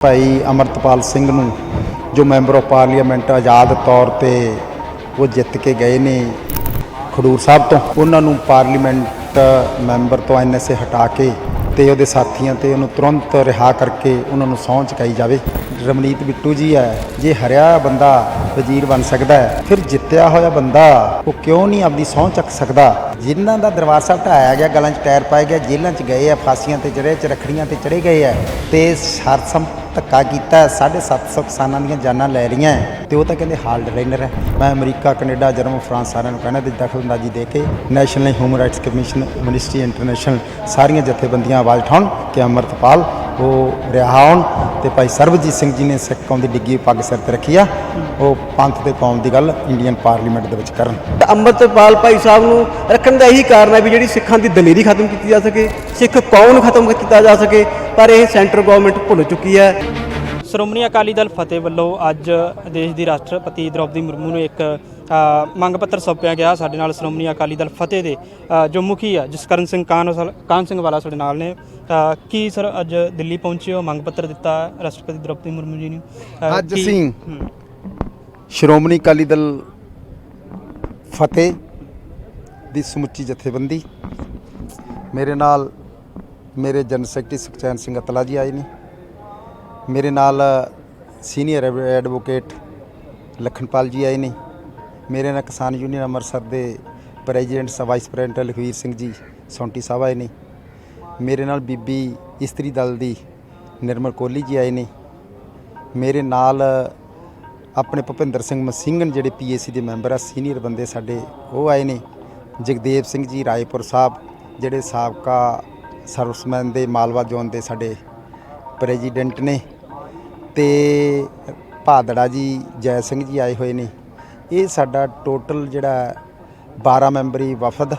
ਭਾਈ ਅਮਰਤਪਾਲ ਸਿੰਘ ਨੂੰ, ਜੋ member of parliament ਆਜ਼ਾਦ ਤੌਰ ਤੇ ਉਹ ਜਿੱਤ ਕੇ ਗਏ ਨੇ ਖਡੂਰ ਸਾਹਿਬ ਤੋਂ। ਉਹਨਾਂ ਨੂੰ ਪਾਰਲੀਮੈਂਟ ਮੈਂਬਰ ਤੋਂ ਐਨਐਸਏ ਹਟਾ ਕੇ ਤੇ ਉਹਦੇ ਸਾਥੀਆਂ ਤੇ ਉਹਨੂੰ ਤੁਰੰਤ ਰਿਹਾ ਕਰਕੇ ਉਹਨਾਂ ਨੂੰ ਸਹੁੰ ਚੁਕਾਈ ਜਾਵੇ। ਰਮਨੀਤ ਬਿੱਟੂ ਜੀ ਹੈ, ਜੇ ਹਰਿਆ ਬੰਦਾ ਵਜ਼ੀਰ ਬਣ ਸਕਦਾ ਹੈ, ਫਿਰ ਜਿੱਤਿਆ ਹੋਇਆ ਬੰਦਾ, ਉਹ ਕਿਉਂ ਨਹੀਂ ਆਪਦੀ ਸਹੁੰ ਚੱਕ ਸਕਦਾ? ਜਿਨ੍ਹਾਂ ਦਾ ਦਰਬਾਰ ਸਾਹਿਬ ਢਾਇਆ ਗਿਆ, ਗਲਾਂ 'ਚ ਟਾਇਰ ਪਾਏ ਗਿਆ, ਜੇਲ੍ਹਾਂ 'ਚ ਗਏ ਆ ਫਾਂਸੀਆਂ ਤੇ ਚੜੇ ਚ ਰੱਖੜੀਆਂ ਤੇ ਚੜੇ ਗਏ ਆ ਤੇ ਸਰਸਮ ਧੱਕਾ ਕੀਤਾ 750 ਕਿਸਾਨਾਂ ਦੀਆਂ ਜਾਨਾਂ ਲੈ ਰਹੀਆਂ ਹੈ, ਤੇ ਉਹ ਤਾਂ ਕਹਿੰਦੇ ਹਾਲ ਡਿਜ਼ਾਈਨਰ ਹੈ। ਮੈਂ ਅਮਰੀਕਾ, ਕੈਨੇਡਾ, ਜਰਮਨ, ਫਰਾਂਸ ਸਾਰਿਆਂ ਨੂੰ ਕਹਿੰਦਾ ਤੇ ਦਖਲਅੰਦਾਜ਼ੀ ਦੇ ਕੇ national human rights commission ministry international ਸਾਰੀਆਂ ਜਥੇਬੰਦੀਆਂ ਆਵਾਜ਼ ਉਠਾਉਣ ਕਿ ਅਮਰਤਪਾਲ ਉਹ ਰਿਹਾ ਹੋਣ ਤੇ ਭਾਈ ਸਰਬਜੀਤ ਸਿੰਘ ਜੀ ਨੇ ਸਿੱਖ ਕੌਮ ਦੀ ਡਿੱਗੀ ਪੱਗ ਸਿਰ ਤੇ ਰੱਖੀ ਆ। ਉਹ ਪੰਥ ਤੇ ਕੌਮ ਦੀ ਗੱਲ ਇੰਡੀਅਨ ਪਾਰਲੀਮੈਂਟ ਦੇ ਵਿੱਚ ਕਰਨ। ਅੰਮ੍ਰਿਤਪਾਲ ਭਾਈ ਸਾਹਿਬ ਨੂੰ ਰੱਖਣ ਦਾ ਇਹੀ ਕਾਰਨ ਹੈ ਵੀ ਜਿਹੜੀ ਸਿੱਖਾਂ ਦੀ ਦਲੇਰੀ ਖਤਮ ਕੀਤੀ ਜਾ ਸਕੇ ਸਿੱਖ ਕੌਮ ਨੂੰ ਖਤਮ ਕੀਤਾ ਜਾ ਸਕੇ ਪਰ ਇਹ ਸੈਂਟਰ ਗਵਰਨਮੈਂਟ ਭੁੱਲ ਚੁੱਕੀ ਹੈ। ਸ਼੍ਰੋਮਣੀ ਅਕਾਲੀ ਦਲ ਫਤਿਹ ਵੱਲੋਂ ਅੱਜ ਦੇਸ਼ ਦੀ ਰਾਸ਼ਟਰਪਤੀ ਦ੍ਰੌਪਦੀ ਮੁਰਮੂ ਨੂੰ ਇੱਕ ਮੰਗ ਪੱਤਰ ਸੌਂਪਿਆ ਗਿਆ। ਸਾਡੇ ਨਾਲ ਸ਼੍ਰੋਮਣੀ ਅਕਾਲੀ ਦਲ ਫਤਿਹ ਦੇ ਜੋ ਮੁਖੀ ਆ ਜਸਕਰਨ ਸਿੰਘ ਕਾਨ ਕਾਨ ਸਿੰਘ ਵਾਲਾ ਸਾਡੇ ਨਾਲ ਨੇ। ਕੀ ਸਰ ਅੱਜ ਦਿੱਲੀ ਪਹੁੰਚੇ ਹੋ? ਮੰਗ ਪੱਤਰ ਦਿੱਤਾ ਰਾਸ਼ਟਰਪਤੀ ਦ੍ਰੌਪਦੀ ਮੁਰਮੂ ਜੀ ਨੂੰ। ਅੱਜ ਕੀ- ਅਸੀਂ ਹੂੰ, ਸ਼੍ਰੋਮਣੀ ਅਕਾਲੀ ਦਲ ਫਤਿਹ ਦੀ ਸਮੁੱਚੀ ਜਥੇਬੰਦੀ। ਮੇਰੇ ਨਾਲ ਮੇਰੇ ਜਨਰਲ ਸੈਕਟਰੀ ਸੁਖਚੈਨ ਸਿੰਘ ਅਤਲਾ ਜੀ ਆਏ ਨੇ। ਮੇਰੇ ਨਾਲ ਸੀਨੀਅਰ ਐਡਵੋਕੇਟ ਲਖਨਪਾਲ ਜੀ ਆਏ ਨੇ। ਮੇਰੇ ਨਾਲ ਕਿਸਾਨ ਯੂਨੀਅਨ ਅੰਮ੍ਰਿਤਸਰ ਦੇ president vice president Lakhvir Singh ji Sonti Sahib ਆਏ ਨੇ। ਮੇਰੇ ਨਾਲ ਬੀਬੀ ਇਸਤਰੀ ਦਲ ਦੀ ਨਿਰਮਲ ਕੋਹਲੀ ਜੀ ਆਏ ਨੇ। ਮੇਰੇ ਨਾਲ ਆਪਣੇ ਭੁਪਿੰਦਰ ਸਿੰਘ ਮਸਿੰਘਨ ਜਿਹੜੇ ਪੀਏਸੀ ਦੇ ਮੈਂਬਰ ਆ, ਸੀਨੀਅਰ ਬੰਦੇ ਸਾਡੇ, ਉਹ ਆਏ ਨੇ। ਜਗਦੇਵ ਸਿੰਘ ਜੀ, ਰਾਏਪੁਰ ਸਾਹਿਬ, ਜਿਹੜੇ ਸਾਬਕਾ ਸਰਵਿਸਮੈਨ ਦੇ ਮਾਲਵਾ ਜ਼ੋਨ ਦੇ ਸਾਡੇ ਪ੍ਰੈਜ਼ੀਡੈਂਟ ਨੇ ਤੇ ਭਾਦੜਾ ਜੀ, ਜੈ ਸਿੰਘ ਜੀ ਆਏ ਹੋਏ ਨੇ। ਇਹ ਸਾਡਾ ਟੋਟਲ ਜਿਹੜਾ 12 ਮੈਂਬਰੀ ਵਫਦ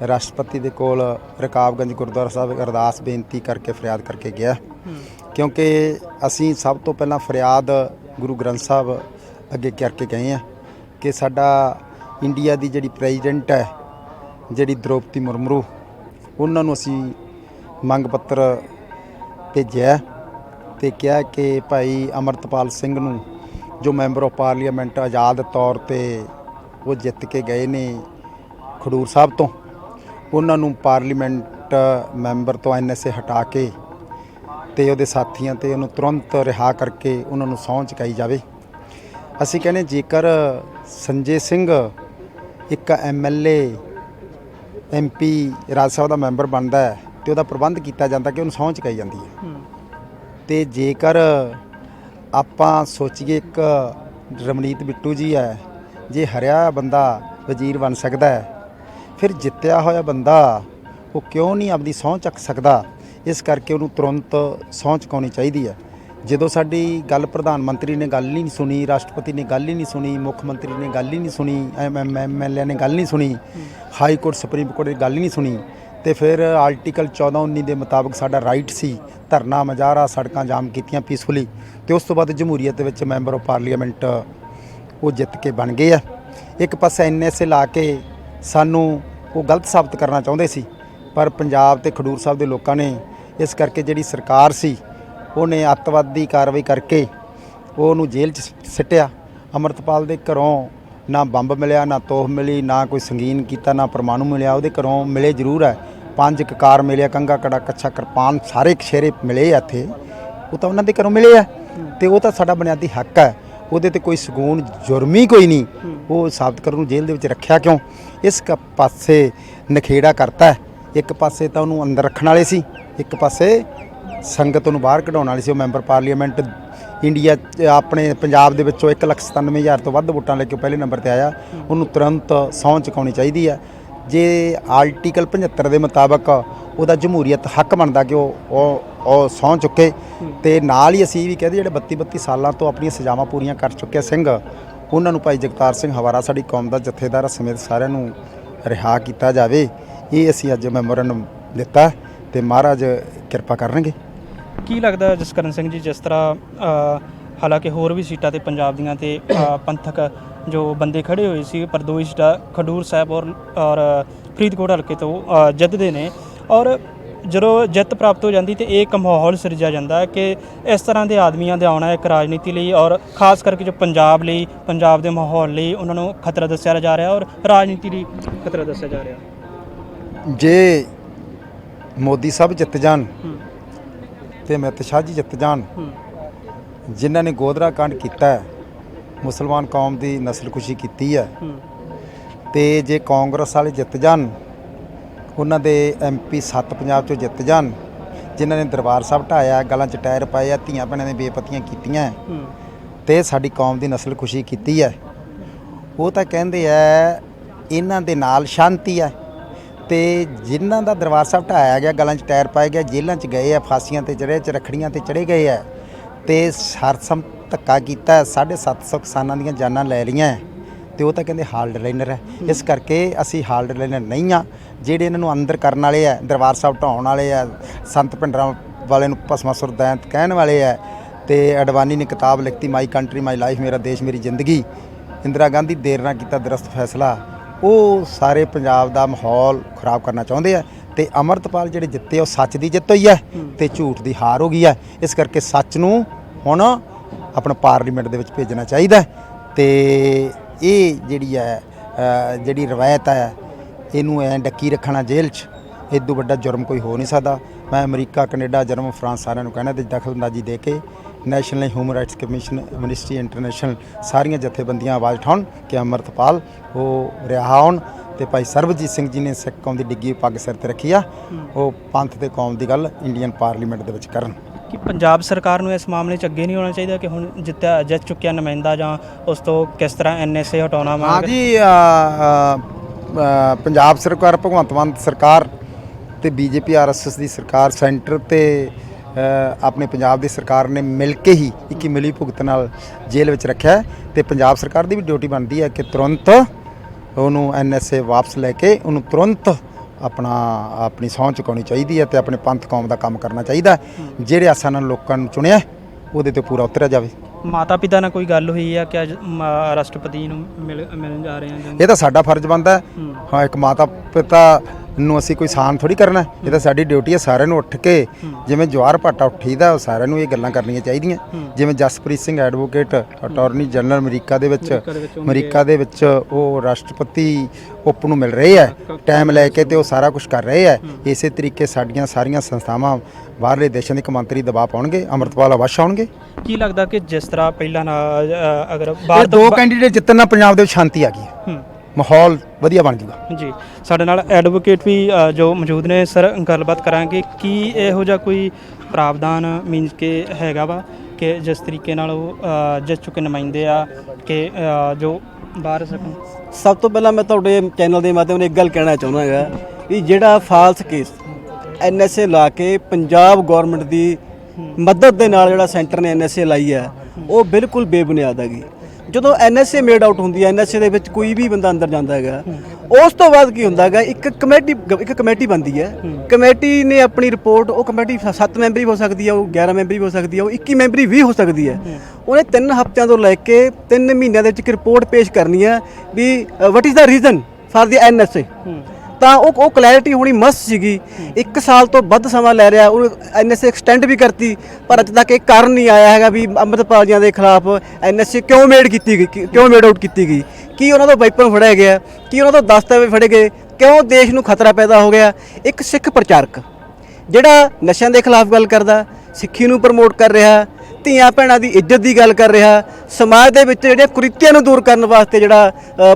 ਰਾਸ਼ਟਰਪਤੀ ਦੇ ਕੋਲ ਰਕਾਬਗੰਜ ਗੁਰਦੁਆਰਾ ਸਾਹਿਬ ਅਰਦਾਸ ਬੇਨਤੀ ਕਰਕੇ, ਫਰਿਆਦ ਕਰਕੇ ਗਿਆ। ਕਿਉਂਕਿ ਅਸੀਂ ਸਭ ਤੋਂ ਪਹਿਲਾਂ ਫਰਿਆਦ ਗੁਰੂ ਗ੍ਰੰਥ ਸਾਹਿਬ ਅੱਗੇ ਕਰਕੇ ਗਏ ਆ ਕਿ ਸਾਡਾ ਇੰਡੀਆ ਦੀ ਜਿਹੜੀ ਪ੍ਰੈਜ਼ੀਡੈਂਟ ਹੈ, ਜਿਹੜੀ ਦ੍ਰੋਪਦੀ ਮੁਰਮਰੂ, ਉਹਨਾਂ ਨੂੰ ਅਸੀਂ ਮੰਗ ਪੱਤਰ ਭੇਜਿਆ ਤੇ ਕਿਹਾ ਕਿ ਭਾਈ ਅਮਰਤਪਾਲ ਸਿੰਘ ਨੂੰ ਜੋ ਮੈਂਬਰ ਆਫ ਪਾਰਲੀਮੈਂਟ ਆਜ਼ਾਦ ਤੌਰ ਤੇ ਉਹ ਜਿੱਤ ਕੇ ਗਏ ਨੇ ਖਡੂਰ ਸਾਹਿਬ ਤੋਂ। ਉਹਨਾਂ ਨੂੰ ਪਾਰਲੀਮੈਂਟ ਮੈਂਬਰ ਤੋਂ ਐਨਐਸਏ ਹਟਾ ਕੇ ਤੇ ਉਹਦੇ ਸਾਥੀਆਂ ਤੇ ਉਹਨੂੰ ਤੁਰੰਤ ਰਿਹਾ ਕਰਕੇ ਉਹਨਾਂ ਨੂੰ ਸਹੁੰ ਚੁਕਾਈ ਜਾਵੇ। ਅਸੀਂ ਕਹਿੰਦੇ ਜੇਕਰ ਸੰਜੇ ਸਿੰਘ ਇੱਕ ਐਮਐਲਏ ਐਮਪੀ ਰਾਜ ਸਭਾ ਦਾ ਮੈਂਬਰ ਬਣਦਾ ਹੈ ਤੇ ਉਹਦਾ ਪ੍ਰਬੰਧ ਕੀਤਾ ਜਾਂਦਾ ਕਿ ਉਹਨੂੰ ਸਹੁੰ ਚੁਕਾਈ ਜਾਂਦੀ ਹੈ। ਹੂੰ, ਤੇ ਜੇਕਰ ਆਪਾਂ ਸੋਚੀਏ ਇੱਕ ਰਮਨੀਤ ਬਿੱਟੂ ਜੀ ਹੈ ਜੇ ਹਰਿਆ ਬੰਦਾ ਵਜ਼ੀਰ ਬਣ ਸਕਦਾ ਹੈ ਫਿਰ ਜਿੱਤਿਆ ਹੋਇਆ ਬੰਦਾ, ਉਹ ਕਿਉਂ ਨਹੀਂ ਆਪਦੀ ਸਹੁੰ ਚੱਕ ਸਕਦਾ? ਇਸ ਕਰਕੇ ਉਹਨੂੰ ਤੁਰੰਤ ਸਹੁੰ ਚੁਕਾਉਣੀ ਚਾਹੀਦੀ ਹੈ ਜਦੋਂ ਸਾਡੀ ਗੱਲ ਪ੍ਰਧਾਨ ਮੰਤਰੀ ਨੇ ਗੱਲ ਹੀ ਨਹੀਂ ਸੁਣੀ, ਰਾਸ਼ਟਰਪਤੀ ਨੇ ਗੱਲ ਹੀ ਨਹੀਂ ਸੁਣੀ, ਮੁੱਖ ਮੰਤਰੀ ਨੇ ਗੱਲ ਹੀ ਨਹੀਂ ਸੁਣੀ ਐਮਐਲਏ ਨੇ ਗੱਲ ਨਹੀਂ ਸੁਣੀ, ਹਾਈ ਕੋਰਟ, ਸੁਪਰੀਮ ਕੋਰਟ ਨੇ ਗੱਲ ਹੀ ਨਹੀਂ ਸੁਣੀ, ਤੇ ਫਿਰ ਆਰਟੀਕਲ 14 19 ਦੇ ਮੁਤਾਬਕ ਸਾਡਾ ਰਾਈਟ ਸੀ, ਧਰਨਾ ਮਜਾਰਾ ਸੜਕਾਂ ਜਾਮ ਕੀਤੀਆਂ ਪੀਸਫੁਲੀ ਤੇ ਉਸ ਤੋਂ ਬਾਅਦ ਜਮਹੂਰੀਅਤ ਦੇ ਵਿੱਚ ਮੈਂਬਰ ਆਫ ਪਾਰਲੀਮੈਂਟ ਉਹ ਜਿੱਤ ਕੇ ਬਣ ਗਏ ਆ। ਇੱਕ ਪਾਸੇ ਐਨਐਸਏ ਲਾ ਕੇ ਸਾਨੂੰ ਉਹ ਗਲਤ ਸਾਬਤ ਕਰਨਾ ਚਾਹੁੰਦੇ ਸੀ, ਪਰ ਪੰਜਾਬ ਤੇ ਖਡੂਰ ਸਾਹਿਬ ਦੇ ਲੋਕਾਂ ਨੇ ਇਸ ਕਰਕੇ ਜਿਹੜੀ ਸਰਕਾਰ ਸੀ, ਉਹਨੇ ਅੱਤਵਾਦੀ ਕਾਰਵਾਈ ਕਰਕੇ ਉਹਨੂੰ ਜੇਲ੍ਹ 'ਚ ਸਿੱਟਿਆ। ਅਮਰਤਪਾਲ ਦੇ ਘਰੋਂ ਨਾ ਬੰਬ ਮਿਲਿਆ, ਨਾ ਤੋਹ ਮਿਲੀ, ਨਾ ਕੋਈ ਸੰਗੀਨ ਕੀਤਾ, ਨਾ ਪਰਮਾਣੂ ਮਿਲਿਆ। ਉਹਦੇ ਘਰੋਂ ਮਿਲੇ ਜ਼ਰੂਰ ਹੈ। ਪੰਜ ਕਕਾਰ ਮਿਲਿਆ ਕੰਗਾ ਕੜਾ, ਕੱਛਾ, ਕਿਰਪਾਨ, ਸਾਰੇ ਖਸ਼ੇਰੇ ਮਿਲੇ ਆ ਇੱਥੇ। ਉਹ ਤਾਂ ਉਹਨਾਂ ਦੇ ਘਰੋਂ ਮਿਲੇ ਆ। ਤੇ ਉਹ ਤਾਂ ਸਾਡਾ ਬੁਨਿਆਦੀ ਹੱਕ ਹੈ। ਉਹਦੇ ਤੇ ਕੋਈ ਸਗੂਨ ਜੁਰਮੀ ਕੋਈ ਨਹੀਂ। ਉਹ ਸਾਬਤ ਕਰਨ ਨੂੰ ਜੇਲ੍ਹ ਦੇ ਵਿੱਚ ਰੱਖਿਆ ਕਿਉਂ? ਇਸ ਕ ਪਾਸੇ ਨਖੇੜਾ ਕਰਤਾ। ਇੱਕ ਪਾਸੇ ਤਾਂ ਉਹਨੂੰ ਅੰਦਰ ਰੱਖਣ ਵਾਲੇ ਸੀ ਇੱਕ ਪਾਸੇ ਸੰਗਤ ਨੂੰ ਬਾਹਰ ਕਢਾਉਣ ਵਾਲੀ ਸੀ। ਉਹ ਮੈਂਬਰ ਪਾਰਲੀਮੈਂਟ ਇੰਡੀਆ ਆਪਣੇ ਪੰਜਾਬ ਦੇ ਵਿੱਚੋਂ 197000 ਤੋਂ ਵੱਧ ਵੋਟਾਂ ਲੈ ਕੇ ਪਹਿਲੇ ਨੰਬਰ ਤੇ ਆਇਆ। ਉਹਨੂੰ ਤੁਰੰਤ ਸਹੁੰ ਚੁਕਾਉਣੀ ਚਾਹੀਦੀ ਹੈ। ਜੇ ਆਰਟੀਕਲ 75 ਦੇ ਮੁਤਾਬਕ ਉਹਦਾ ਜਮਹੂਰੀਅਤ ਹੱਕ ਬਣਦਾ ਕਿ ਉਹ ਉਹ ਉਹ ਸਹੁੰ ਚੁੱਕੇ। ਤੇ ਨਾਲ ਹੀ ਅਸੀਂ ਵੀ ਕਹਦੇ ਜਿਹੜੇ 32 32 ਸਾਲਾਂ ਤੋਂ ਆਪਣੀਆਂ ਸਜ਼ਾਵਾਂ ਪੂਰੀਆਂ ਕਰ ਚੁੱਕੇ ਸਿੰਘ ਉਹਨਾਂ ਨੂੰ ਭਾਈ ਜਗਤਾਰ ਸਿੰਘ ਹਵਾਰਾ ਸਾਡੀ ਕੌਮ ਦਾ ਜਥੇਦਾਰ ਸਮੇਤ ਸਾਰਿਆਂ ਨੂੰ ਰਿਹਾ ਕੀਤਾ ਜਾਵੇ। ਇਹ ਅਸੀਂ ਅੱਜ ਮੈਮੋਰੰਡਮ ਦਿੱਤਾ ਤੇ ਮਹਾਰਾਜ ਕਿਰਪਾ ਕਰਨਗੇ। ਕੀ ਲੱਗਦਾ ਜਸਕਰਨ ਸਿੰਘ ਜੀ ਜਿਸ ਤਰ੍ਹਾਂ ਹਾਲਾਂਕਿ ਹੋਰ ਵੀ ਸੀਟਾਂ ਤੇ ਪੰਜਾਬ ਦੀਆਂ ਤੇ ਪੰਥਕ ਜੋ ਬੰਦੇ ਖੜੇ ਹੋਏ ਸੀ ਪਰ ਦੋ ਹੀ ਸੀਟਾਂ ਖਡੂਰ ਸਾਹਿਬ ਔਰ ਔਰ ਫਰੀਦਕੋਟ ਹਲਕੇ ਤੋਂ ਅ, ਜਿੱਤਦੇ ਨੇ। ਔਰ ਜਦੋਂ ਜਿੱਤ ਪ੍ਰਾਪਤ ਹੋ ਜਾਂਦੀ ਤੇ ਇਹ ਇੱਕ ਮਾਹੌਲ ਸਿਰਜਿਆ ਜਾਂਦਾ ਹੈ ਕਿ ਇਸ ਤਰ੍ਹਾਂ ਦੇ ਆਦਮੀਆਂ ਦੇ ਆਉਣਾ ਇੱਕ ਰਾਜਨੀਤੀ ਲਈ ਔਰ ਖਾਸ ਕਰਕੇ ਜੋ ਪੰਜਾਬ ਲਈ ਪੰਜਾਬ ਦੇ ਮਾਹੌਲ ਲਈ ਉਹਨਾਂ ਨੂੰ ਖਤਰਾ ਦੱਸਿਆ ਜਾ ਰਿਹਾ ਔਰ ਰਾਜਨੀਤੀ ਲਈ ਖਤਰਾ ਦੱਸਿਆ ਜਾ ਰਿਹਾ। ਜੇ ਮੋਦੀ ਸਾਹਿਬ ਜਿੱਤ ਜਾਣ ਹੂੰ। ਤੇ ਅਮਿਤ ਸ਼ਾਹ ਜੀ ਜਿੱਤ ਜਾਣ ਹੂੰ। ਜਿਨ੍ਹਾਂ ਨੇ ਗੋਦਰਾ ਕਾਂਡ ਕੀਤਾ ਹੈ ਮੁਸਲਮਾਨ ਕੌਮ ਦੀ ਨਸਲਕੁਸ਼ੀ ਕੀਤੀ ਹੈ। ਤੇ ਜੇ ਕਾਂਗਰਸ ਵਾਲੇ ਜਿੱਤ ਜਾਣ ਉਹਨਾਂ ਦੇ ਐਮਪੀ ਸੱਤ ਪੰਜਾਬ ਚੋਂ ਜਿੱਤ ਜਾਣ ਜਿਨ੍ਹਾਂ ਨੇ ਦਰਬਾਰ ਸਾਹਿਬ ਢਾਇਆ ਗਲਾਂ 'ਚ ਟਾਇਰ ਪਾਏ ਆ ਧੀਆਂ ਭੈਣਾਂ ਦੀਆਂ ਬੇਪਤੀਆਂ ਕੀਤੀਆਂ ਤੇ ਸਾਡੀ ਕੌਮ ਦੀ ਨਸਲ ਖੁਸ਼ੀ ਕੀਤੀ ਹੈ। ਉਹ ਤਾਂ ਕਹਿੰਦੇ ਆ ਇਹਨਾਂ ਦੇ ਨਾਲ ਸ਼ਾਂਤੀ ਹੈ। ਤੇ ਜਿਨ੍ਹਾਂ ਦਾ ਦਰਬਾਰ ਸਾਹਿਬ ਢਾਇਆ ਗਿਆ ਗਲਾਂ 'ਚ ਟਾਇਰ ਪਾਏ ਗਿਆ ਜੇਲ੍ਹਾਂ 'ਚ ਗਏ ਆ ਫਾਂਸੀਆਂ ਤੇ ਚੜੇ ਚ ਰਖੜੀਆਂ ਤੇ ਚੜੇ ਗਏ ਆ ਤੇ ਸਰਸਮ ਧੱਕਾ ਕੀਤਾ 750 ਕਿਸਾਨਾਂ ਦੀਆਂ ਜਾਨਾਂ ਲੈ ਲਈਆਂ ਹੈ। ਤੇ ਉਹ ਤਾਂ ਕਹਿੰਦੇ ਹਾਲਡ ਲਾਈਨਰ ਹੈ। ਇਸ ਕਰਕੇ ਅਸੀਂ ਹਾਲਡ ਲਾਈਨਰ ਨਹੀਂ ਆ ਜਿਹੜੇ ਇਹਨਾਂ ਨੂੰ ਅੰਦਰ ਕਰਨ ਵਾਲੇ ਆ ਦਰਬਾਰ ਸਾਹਿਬ ਢਾਉਣ ਵਾਲੇ ਆ ਸੰਤ ਪਿੰਡਰਾਂ ਵਾਲੇ ਨੂੰ ਭਸਮਾ ਸੁਰਦੈਂਤ ਕਹਿਣ ਵਾਲੇ ਆ ਤੇ ਅਡਵਾਨੀ ਨੇ ਕਿਤਾਬ ਲਿਖਤੀ ਮਾਈ ਕੰਟਰੀ ਮਾਈ ਲਾਈਫ ਮੇਰਾ ਦੇਸ਼ ਮੇਰੀ ਜ਼ਿੰਦਗੀ। ਇੰਦਰਾ ਗਾਂਧੀ ਦੇਰ ਨਾਲ ਕੀਤਾ ਦਰਸਤ ਫੈਸਲਾ। ਉਹ ਸਾਰੇ ਪੰਜਾਬ ਦਾ ਮਾਹੌਲ ਖਰਾਬ ਕਰਨਾ ਚਾਹੁੰਦੇ ਆ ਤੇ ਅਮਰਤਪਾਲ ਜਿਹੜੇ ਜਿੱਤੇ ਉਹ ਸੱਚ ਦੀ ਜਿੱਤ ਹੋਈ ਹੈ। ਤੇ ਝੂਠ ਦੀ ਹਾਰ ਹੋ ਗਈ ਹੈ। ਇਸ ਕਰਕੇ ਸੱਚ ਨੂੰ ਹੁਣ ਆਪਣਾ ਪਾਰਲੀਮੈਂਟ ਦੇ ਵਿੱਚ ਭੇਜਣਾ ਚਾਹੀਦਾ ਤੇ ਇਹ ਜਿਹੜੀ ਹੈ ਜਿਹੜੀ ਰਵਾਇਤ ਹੈ ਇਹਨੂੰ ਐ ਡੱਕੀ ਰੱਖਣਾ ਜੇਲ੍ਹ 'ਚ ਇਦੋਂ ਵੱਡਾ ਜੁਰਮ ਕੋਈ ਹੋ ਨਹੀਂ ਸਕਦਾ। ਮੈਂ ਅਮਰੀਕਾ ਕੈਨੇਡਾ ਜਰਮਨ ਫਰਾਂਸ ਸਾਰਿਆਂ ਨੂੰ ਕਹਿਣਾ ਤੇ ਦਖਲਅੰਦਾਜ਼ੀ ਦੇ ਕੇ national human rights commission ministry international ਸਾਰੀਆਂ ਜਥੇਬੰਦੀਆਂ ਆਵਾਜ਼ ਉਠਾਉਣ ਕਿ ਅਮਰਤਪਾਲ ਉਹ ਰਿਹਾ ਹੋਣ ਤੇ ਭਾਈ ਸਰਬਜੀਤ ਸਿੰਘ ਜੀ ਨੇ ਸਿੱਖ ਕੌਮ ਦੀ ਡਿੱਗੀ ਪੱਗ ਸਿਰ ਤੇ ਰੱਖੀ ਆ। ਉਹ ਪੰਥ ਤੇ ਕੌਮ ਦੀ ਗੱਲ ਇੰਡੀਅਨ ਪਾਰਲੀਮੈਂਟ ਦੇ ਵਿੱਚ ਕਰਨ। ਕਿ ਪੰਜਾਬ ਸਰਕਾਰ ਨੂੰ ਇਸ ਮਾਮਲੇ 'ਚ ਅੱਗੇ ਨਹੀਂ ਹੋਣਾ ਚਾਹੀਦਾ ਕਿ ਹੁਣ ਜਿੱਤਿਆ ਜਿੱਤ ਚੁੱਕਿਆ ਨੁਮਾਇੰਦਾ ਜਾਂ ਉਸ ਤੋਂ ਕਿਸ ਤਰ੍ਹਾਂ ਐਨਐਸਏ ਹਟਾਉਣਾ ਹਾਂ ਮੰਗ ਜੀ ਅ, ਅ, ਅ, ਪੰਜਾਬ ਸਰਕਾਰ ਭਗਵੰਤ ਮਾਨ ਸਰਕਾਰ ਤੇ ਬੀਜੇਪੀ ਆਰਐਸਐਸ ਦੀ ਸਰਕਾਰ ਸੈਂਟਰ ਤੇ ਅ, ਆਪਣੇ ਪੰਜਾਬ ਦੀ ਸਰਕਾਰ ਨੇ ਮਿਲ ਕੇ ਹੀ ਇੱਕ ਮਿਲੀ ਭੁਗਤ ਨਾਲ ਜੇਲ੍ਹ ਵਿੱਚ ਰੱਖਿਆ ਹੈ ਤੇ ਪੰਜਾਬ ਸਰਕਾਰ ਦੀ ਵੀ ਡਿਊਟੀ ਬਣਦੀ ਹੈ ਕਿ ਤੁਰੰਤ ਉਹਨੂੰ ਐਨਐਸਏ ਵਾਪਸ ਲੈ ਕੇ ਉਹਨੂੰ ਤੁਰੰਤ ਆਪਣਾ ਆਪਣੀ ਸਹੁੰ ਚੁਕਾਉਣੀ ਚਾਹੀਦੀ ਹੈ ਤੇ ਆਪਣੇ ਪੰਥ ਕੌਮ ਦਾ ਕੰਮ ਕਰਨਾ ਚਾਹੀਦਾ ਹੈ। ਜਿਹੜੇ ਆਸਾਂ ਨਾਲ ਲੋਕਾਂ ਨੂੰ ਚੁਣਿਆ ਉਹਦੇ ਤੇ ਪੂਰਾ ਉਤਰਿਆ ਜਾਵੇ ਮਾਤਾ ਪਿਤਾ ਨਾਲ ਕੋਈ ਗੱਲ ਹੋਈ ਹੈ ਕਿ ਅੱਜ ਮ- ਰਾਸ਼ਟਰਪਤੀ ਨੂੰ ਮਿਲ ਮਿਲਣ ਜਾ ਰਹੇ ਹਾਂ ਜਾਂ ਇਹ ਤਾਂ ਸਾਡਾ ਫਰਜ਼ ਬਣਦਾ ਹੈ ਹੂੰ। ਹਾਂ ਇੱਕ ਮਾਤਾ ਪਿਤਾ ਨੂੰ ਅਸੀਂ ਕੋਈ ਸਾਨ ਥੋੜੀ ਕਰਨਾ। ਇਹ ਤਾਂ ਸਾਡੀ ਡਿਊਟੀ ਹੈ ਸਾਰਿਆਂ ਨੂੰ ਉੱਠ ਕੇ ਜਿਵੇਂ ਜਵਾਰ ਭਾਟਾ ਉੱਠੀਦਾ ਉਹ ਸਾਰਿਆਂ ਨੂੰ ਇਹ ਗੱਲਾਂ ਕਰਨੀਆਂ ਚਾਹੀਦੀਆਂ। ਜਿਵੇਂ Jaspreet Singh advocate attorney general America ਦੇ ਵਿੱਚ ਅਮਰੀਕਾ ਦੇ ਵਿੱਚ ਉਹ ਰਾਸ਼ਟਰਪਤੀ ਉਪ ਨੂੰ ਮਿਲ ਰਹੇ ਹੈ। ਟਾਈਮ ਲੈ ਕੇ ਤੇ ਉਹ ਸਾਰਾ ਕੁਝ ਕਰ ਰਹੇ ਹੈ। ਇਸੇ ਤਰੀਕੇ ਸਾਡੀਆਂ ਸਾਰੀਆਂ ਸੰਸਥਾਵਾਂ ਬਾਹਰਲੇ ਦੇਸ਼ਾਂ ਦੇ ਕਮੰਤਰੀ ਦਬਾਅ ਪਾਉਣਗੇ ਅਮਰਤਪਾਲ ਅਵਸ਼ ਆਉਣਗੇ। ਕੀ ਲੱਗਦਾ ਕਿ ਜਿਸ ਤਰ੍ਹਾਂ ਪਹਿਲਾਂ ਨਾ ਅ, ਅਗਰ ਬਾਹਰ ਦੋ ਕੈਂਡੀਡੇਟ ਜਿੱਤਣ ਨਾਲ ਪੰਜਾਬ ਦੇ ਵਿੱਚ ਸ਼ਾਂਤੀ ਆ ਗਈ ਹੂੰ। ਮਾਹੌਲ ਵਧੀਆ ਬਣ ਜੂਗਾ। ਜੀ ਸਾਡੇ ਨਾਲ ਐਡਵੋਕੇਟ ਵੀ ਅ, ਜੋ ਮੌਜੂਦ ਨੇ ਸਰ ਗੱਲਬਾਤ ਕਰਾਂਗੇ ਕੀ ਇਹੋ ਜਿਹਾ ਕੋਈ ਪ੍ਰਾਵਧਾਨ ਮੀਨਸ ਕਿ ਹੈਗਾ ਵਾ ਕਿ ਜਿਸ ਤਰੀਕੇ ਨਾਲ ਉਹ ਅ, ਜਿੱਤ ਚੁੱਕੇ ਨੁਮਾਇੰਦੇ ਆ ਕਿ ਅ, ਜੋ ਬਾਹਰ ਸਕਣ। ਸਭ ਤੋਂ ਪਹਿਲਾਂ ਮੈਂ ਤੁਹਾਡੇ ਚੈਨਲ ਦੇ ਮਾਧਿਅਮ ਨਾਲ ਇੱਕ ਗੱਲ ਕਹਿਣਾ ਚਾਹੁੰਦਾ ਹੈਗਾ ਵੀ ਜਿਹੜਾ ਫਾਲਸ ਕੇਸ ਐਨਐਸਏ ਲਾ ਕੇ ਪੰਜਾਬ ਗਵਰਨਮੈਂਟ ਦੀ ਮਦਦ ਦੇ ਨਾਲ ਜਿਹੜਾ ਸੈਂਟਰ ਨੇ ਐਨਐਸਏ ਲਾਈ ਹੈ ਉਹ ਬਿਲਕੁਲ ਬੇਬੁਨਿਆਦ ਹੈਗੀ। ਜਦੋਂ ਐਨਐਸਏ ਮੇਡ ਆਊਟ ਹੁੰਦੀ ਹੈ ਐਨਐਸਏ ਦੇ ਵਿੱਚ ਕੋਈ ਵੀ ਬੰਦਾ ਅੰਦਰ ਜਾਂਦਾ ਹੈਗਾ, ਉਸ ਤੋਂ ਬਾਅਦ ਕੀ ਹੁੰਦਾ ਹੈਗਾ, ਇੱਕ ਕਮੇਟੀ ਇੱਕ ਕਮੇਟੀ ਬਣਦੀ ਹੈ। ਕਮੇਟੀ ਨੇ ਆਪਣੀ ਰਿਪੋਰਟ ਉਹ ਕਮੇਟੀ 7 ਮੈਂਬਰੀ ਹੋ ਸਕਦੀ ਹੈ, ਉਹ 11 ਮੈਂਬਰੀ ਹੋ ਸਕਦੀ ਹੈ, ਉਹ 21 ਮੈਂਬਰੀ ਵੀ ਹੋ ਸਕਦੀ ਹੈ। ਉਹਨੇ 3 ਹਫ਼ਤਿਆਂ ਤੋਂ ਲੈ ਕੇ 3 ਮਹੀਨਿਆਂ ਦੇ ਵਿੱਚ ਇੱਕ ਰਿਪੋਰਟ ਪੇਸ਼ ਕਰਨੀ ਹੈ ਵੀ what is the reason for the NSA ਤਾਂ ਉਹ ਉਹ ਕਲੈਰਿਟੀ ਹੋਣੀ ਮਸਤ ਸੀਗੀ। ਇੱਕ ਸਾਲ ਤੋਂ ਵੱਧ ਸਮਾਂ ਲੈ ਰਿਹਾ ਉਹ ਐਨਐਸਏ ਐਕਸਟੈਂਡ ਵੀ ਕਰਤੀ, ਪਰ ਅਜੇ ਤੱਕ ਇਹ ਕਾਰਨ ਨਹੀਂ ਆਇਆ ਹੈਗਾ ਵੀ ਅੰਮ੍ਰਿਤਪਾਲ ਜੀਆਂ ਦੇ ਖਿਲਾਫ ਐਨਐਸਏ ਕਿਉਂ ਮੇਡ ਕੀਤੀ ਗਈ, ਕਿ- ਕਿਉਂ ਮੇਡ ਆਊਟ ਕੀਤੀ ਗਈ? ਕੀ ਉਹਨਾਂ ਤੋਂ ਵਾਈਪਰ ਫੜਿਆ ਗਿਆ? ਕੀ ਉਹਨਾਂ ਤੋਂ ਦਸਤਾਵੇਜ਼ ਫੜੇ ਗਏ? ਕਿਉਂ ਦੇਸ਼ ਨੂੰ ਖਤਰਾ ਪੈਦਾ ਹੋ ਗਿਆ? ਇੱਕ ਸਿੱਖ ਪ੍ਰਚਾਰਕ, ਜਿਹੜਾ ਨਸ਼ਿਆਂ ਦੇ ਖਿਲਾਫ ਗੱਲ ਕਰਦਾ, ਸਿੱਖੀ ਨੂੰ ਪ੍ਰਮੋਟ ਕਰ ਰਿਹਾ ਧੀਆਂ ਭੈਣਾਂ ਦੀ ਇੱਜ਼ਤ ਦੀ ਗੱਲ ਕਰ ਰਿਹਾ, ਸਮਾਜ ਦੇ ਵਿੱਚ ਜਿਹੜੀਆਂ ਕੁਰੀਤੀਆਂ ਨੂੰ ਦੂਰ ਕਰਨ ਵਾਸਤੇ ਜਿਹੜਾ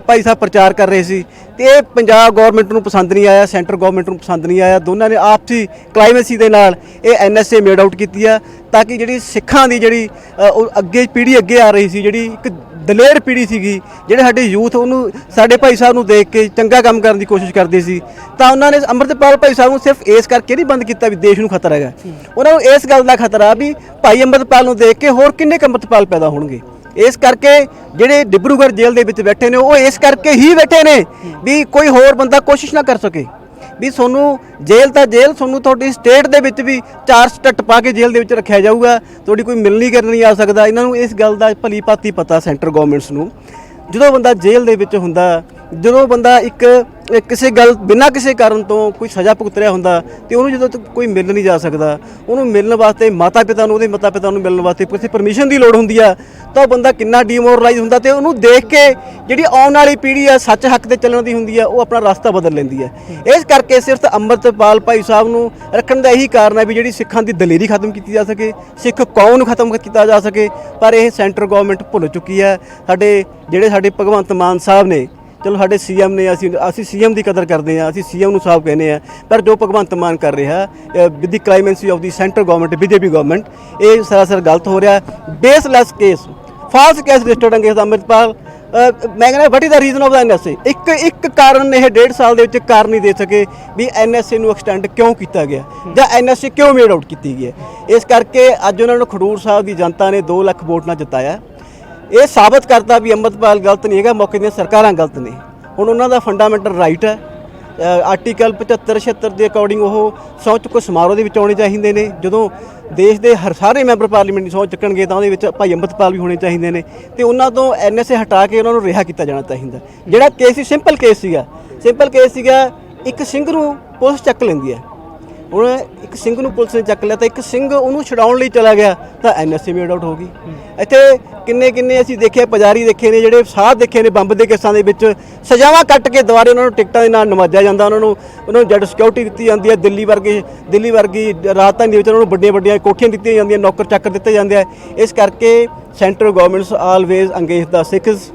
ਭਾਈ ਸਾਹਿਬ ਪ੍ਰਚਾਰ ਕਰ ਰਹੇ ਸੀ, ਤੇ ਇਹ ਪੰਜਾਬ ਗਵਰਨਮੈਂਟ ਨੂੰ ਪਸੰਦ ਨਹੀਂ ਆਇਆ ਸੈਂਟਰ ਗਵਰਨਮੈਂਟ ਨੂੰ ਪਸੰਦ ਨਹੀਂ ਆਇਆ, ਦੋਨਾਂ ਨੇ ਆਪਸੀ ਕਲਾਈਮੇਸੀ ਦੇ ਨਾਲ ਇਹ ਐਨਐਸਏ ਮੇਡ ਆਊਟ ਕੀਤੀ ਆ, ਤਾਂ ਕਿ ਜਿਹੜੀ ਸਿੱਖਾਂ ਦੀ ਜਿਹੜੀ ਉਹ ਅੱਗੇ ਪੀੜ੍ਹੀ ਅੱਗੇ ਆ ਰਹੀ ਸੀ, ਜਿਹੜੀ ਇੱਕ ਦਲੇਰ ਪੀੜ੍ਹੀ ਸੀਗੀ, ਜਿਹੜੇ ਸਾਡੇ ਯੂਥ ਉਹਨੂੰ ਸਾਡੇ ਭਾਈ ਸਾਹਿਬ ਨੂੰ ਦੇਖ ਕੇ ਚੰਗਾ ਕੰਮ ਕਰਨ ਦੀ ਕੋਸ਼ਿਸ਼ ਕਰਦੇ ਸੀ, ਤਾਂ ਉਹਨਾਂ ਨੇ ਅੰਮ੍ਰਿਤਪਾਲ ਭਾਈ ਸਾਹਿਬ ਨੂੰ ਸਿਰਫ ਇਸ ਕਰਕੇ ਨਹੀਂ ਬੰਦ ਕੀਤਾ ਵੀ ਦੇਸ਼ ਨੂੰ ਖਤਰਾ ਹੈਗਾ। ਉਹਨਾਂ ਨੂੰ ਇਸ ਗੱਲ ਦਾ ਖਤਰਾ ਵੀ ਭਾਈ ਅੰਮ੍ਰਿਤਪਾਲ ਨੂੰ ਦੇਖ ਕੇ ਹੋਰ ਕਿੰਨੇ ਕੁ ਅੰਮ੍ਰਿਤਪਾਲ ਪੈਦਾ ਹੋਣਗੇ। ਇਸ ਕਰਕੇ ਜਿਹੜੇ ਡਿਬਰੂਗੜ੍ਹ ਜੇਲ੍ਹ ਦੇ ਵਿੱਚ ਬੈਠੇ ਨੇ, ਉਹ ਇਸ ਕਰਕੇ ਹੀ ਬੈਠੇ ਨੇ ਵੀ ਕੋਈ ਹੋਰ ਬੰਦਾ ਕੋਸ਼ਿਸ਼ ਨਾ ਕਰ ਸਕੇ। ਵੀ ਤੁਹਾਨੂੰ ਜੇਲ੍ਹ ਤਾਂ ਜੇਲ੍ਹ, ਤੁਹਾਨੂੰ ਤੁਹਾਡੀ ਸਟੇਟ ਦੇ ਵਿੱਚ ਵੀ ਚਾਰ ਸਟੱਟ ਪਾ ਕੇ ਜੇਲ੍ਹ ਦੇ ਵਿੱਚ ਰੱਖਿਆ ਜਾਊਗਾ। ਤੁਹਾਡੀ ਕੋਈ ਮਿਲਣੀ ਕਰਨ ਨਹੀਂ ਆ ਸਕਦਾ। ਇਹਨਾਂ ਨੂੰ ਇਸ ਗੱਲ ਦਾ ਭਲੀ ਭਾਤੀ ਪਤਾ ਸੈਂਟਰ ਗਵਰਨਮੈਂਟਸ ਨੂੰ। ਜਦੋਂ ਬੰਦਾ ਜੇਲ੍ਹ ਦੇ ਵਿੱਚ ਹੁੰਦਾ ਜਦੋਂ ਬੰਦਾ ਇੱਕ ਕਿਸੇ ਗੱਲ, ਬਿਨਾਂ ਕਿਸੇ ਕਾਰਨ ਤੋਂ ਕੋਈ ਸਜ਼ਾ ਭੁਗਤ ਰਿਹਾ ਹੁੰਦਾ, ਤੇ ਉਹਨੂੰ ਜਦੋਂ ਤੱਕ ਕੋਈ ਮਿਲ ਨਹੀਂ ਜਾ ਸਕਦਾ, ਉਹਨੂੰ ਮਿਲਣ ਵਾਸਤੇ ਮਾਤਾ ਪਿਤਾ ਨੂੰ, ਉਹਦੇ ਮਾਤਾ ਪਿਤਾ ਨੂੰ ਮਿਲਣ ਵਾਸਤੇ ਕਿਸੇ ਪਰਮਿਸ਼ਨ ਦੀ ਲੋੜ ਹੁੰਦੀ ਆ, ਤਾਂ ਉਹ ਬੰਦਾ ਕਿੰਨਾ ਡੀਮੋਰਲਾਈਜ਼ ਹੁੰਦਾ ਤੇ ਉਹਨੂੰ ਦੇਖ ਕੇ ਜਿਹੜੀ ਆਉਣ ਵਾਲੀ ਪੀੜ੍ਹੀ ਆ, ਸੱਚ ਹੱਕ ਤੇ ਚੱਲਣ ਦੀ ਹੁੰਦੀ ਆ, ਉਹ ਆਪਣਾ ਰਸਤਾ ਬਦਲ ਲੈਂਦੀ ਹੈ ਇਸ ਕਰਕੇ ਸਿਰਫ ਅੰਮ੍ਰਿਤਪਾਲ ਭਾਈ ਸਾਹਿਬ ਨੂੰ ਰੱਖਣ ਦਾ ਇਹੀ ਕਾਰਨ ਹੈ ਵੀ ਜਿਹੜੀ ਸਿੱਖਾਂ ਦੀ ਦਲੇਰੀ ਖਤਮ ਕੀਤੀ ਜਾ ਸਕੇ, ਸਿੱਖ ਕੌਮ ਨੂੰ ਖਤਮ ਕੀਤਾ ਜਾ ਸਕੇ, ਪਰ ਇਹ ਸੈਂਟਰ ਗਵਰਨਮੈਂਟ ਭੁੱਲ ਚੁੱਕੀ ਹੈ ਸਾਡੇ, ਜਿਹੜੇ ਸਾਡੇ ਭਗਵੰਤ ਮਾਨ ਸਾਹਿਬ ਨੇ ਚਲੋ ਸਾਡੇ ਸੀਐਮ ਨੇ ਅਸੀਂ ਅਸੀਂ ਸੀਐਮ ਦੀ ਕਦਰ ਕਰਦੇ ਹਾਂ, ਅਸੀਂ ਸੀਐਮ ਨੂੰ ਸਾਹਿਬ ਕਹਿੰਦੇ ਆ ਪਰ ਜੋ ਭਗਵੰਤ ਮਾਨ ਕਰ ਰਿਹਾ with the clemency of the centre government BJP government ਇਹ ਸਰਾਸਰ ਗਲਤ ਹੋ ਰਿਹਾ। Baseless case false case registered ਅੰਗੇਜ਼ Amritpal ਮੈਂ ਕਹਿੰਦਾ what is the reason of the NSA ਇੱਕ ਇੱਕ ਕਾਰਨ ਇਹ ਡੇਢ ਸਾਲ ਦੇ ਵਿੱਚ ਕਾਰਨ ਨਹੀਂ ਦੇ ਸਕੇ ਵੀ ਐਨਐਸਏ ਨੂੰ ਐਕਸਟੈਂਡ ਕਿਉਂ ਕੀਤਾ ਗਿਆ, ਜਾਂ ਐਨਐਸਏ ਕਿਉਂ ਮੇਡ ਆਊਟ ਕੀਤੀ ਗਈ ਹੈ। ਇਸ ਕਰਕੇ ਅੱਜ ਉਹਨਾਂ ਨੂੰ ਖਡੂਰ ਸਾਹਿਬ ਦੀ ਜਨਤਾ ਨੇ 2 ਲੱਖ ਵੋਟ ਨਾਲ ਜਿਤਾਇਆ। ਇਹ ਸਾਬਤ ਕਰਦਾ ਵੀ ਅੰਮ੍ਰਿਤਪਾਲ ਗਲਤ ਨਹੀਂ ਹੈਗਾ, ਮੌਕੇ ਦੀਆਂ ਸਰਕਾਰਾਂ ਗਲਤ ਨੇ। ਹੁਣ ਉਹਨਾਂ ਦਾ ਫੰਡਾਮੈਂਟਲ ਰਾਈਟ ਹੈ। ਆਰਟੀਕਲ 75 76 ਦੇ ਅਕੋਰਡਿੰਗ ਉਹ ਸਹੁੰ ਚੁੱਕੋ ਸਮਾਰੋਹ ਦੇ ਵਿੱਚ ਆਉਣੇ ਚਾਹੀਦੇ ਨੇ। ਜਦੋਂ ਦੇਸ਼ ਦੇ ਹਰ ਸਾਰੇ ਮੈਂਬਰ ਪਾਰਲੀਮੈਂਟ ਦੀ ਸਹੁੰ ਚੁੱਕਣਗੇ ਤਾਂ ਉਹਦੇ ਵਿੱਚ ਭਾਈ ਅੰਮ੍ਰਿਤਪਾਲ ਵੀ ਹੋਣੇ ਚਾਹੀਦੇ ਨੇ। ਤੇ ਉਹਨਾਂ ਤੋਂ ਐਨਐਸਏ ਹਟਾ ਕੇ ਉਹਨਾਂ ਨੂੰ ਰਿਹਾ ਕੀਤਾ ਜਾਣਾ ਚਾਹੀਦਾ। ਜਿਹੜਾ ਕੇਸ ਸੀ ਸਿੰਪਲ ਕੇਸ ਸੀਗਾ। ਸਿੰਪਲ ਕੇਸ ਸੀਗਾ, ਇੱਕ ਸਿੰਘ ਨੂੰ ਪੁਲਿਸ ਚੱਕ ਲੈਂਦੀ ਹੈ। ਹੁਣ ਇੱਕ ਸਿੰਘ ਨੂੰ ਪੁਲਿਸ ਨੇ ਚੱਕ ਲਿਆ ਤਾਂ ਇੱਕ ਸਿੰਘ ਉਹਨੂੰ ਛਡਾਉਣ ਲਈ ਚਲਾ ਗਿਆ, ਤਾਂ ਐਨਐਸਏ ਮੇਡ ਆਊਟ ਹੋ ਗਈ। ਇੱਥੇ ਕਿੰਨੇ ਕਿੰਨੇ ਅਸੀਂ ਦੇਖੇ, ਪੁਜਾਰੀ ਦੇਖੇ ਨੇ, ਜਿਹੜੇ ਸਾਧ ਦੇਖੇ ਨੇ ਬੰਬ ਦੇ ਕੇਸਾਂ ਦੇ ਵਿੱਚ। ਸਜ਼ਾਵਾਂ ਕੱਟ ਕੇ ਦੁਬਾਰੇ ਉਹਨਾਂ ਨੂੰ ਟਿਕਟਾਂ ਦੇ ਨਾਲ ਨਵਾਜਿਆ ਜਾਂਦਾ, ਉਹਨਾਂ ਨੂੰ ਉਹਨਾਂ ਨੂੰ ਜੱਡ ਸਿਕਿਉਰਿਟੀ ਦਿੱਤੀ ਜਾਂਦੀ ਹੈ। ਦਿੱਲੀ ਵਰਗੇ ਦਿੱਲੀ ਵਰਗੀ ਰਾਜਧਾਨੀ ਦੇ ਵਿੱਚ ਉਹਨਾਂ ਨੂੰ ਵੱਡੀਆਂ ਵੱਡੀਆਂ ਕੋਠੀਆਂ ਦਿੱਤੀਆਂ ਜਾਂਦੀਆਂ, ਨੌਕਰ ਚੱਕਰ ਦਿੱਤੇ ਜਾਂਦੇ ਆ। ਇਸ ਕਰਕੇ ਸੈਂਟਰ ਗਵਰਨਮੈਂਟਸ ਆਲਵੇਜ਼ ਅੰਗੇਜ ਦਾ ਸਿੱਖਸ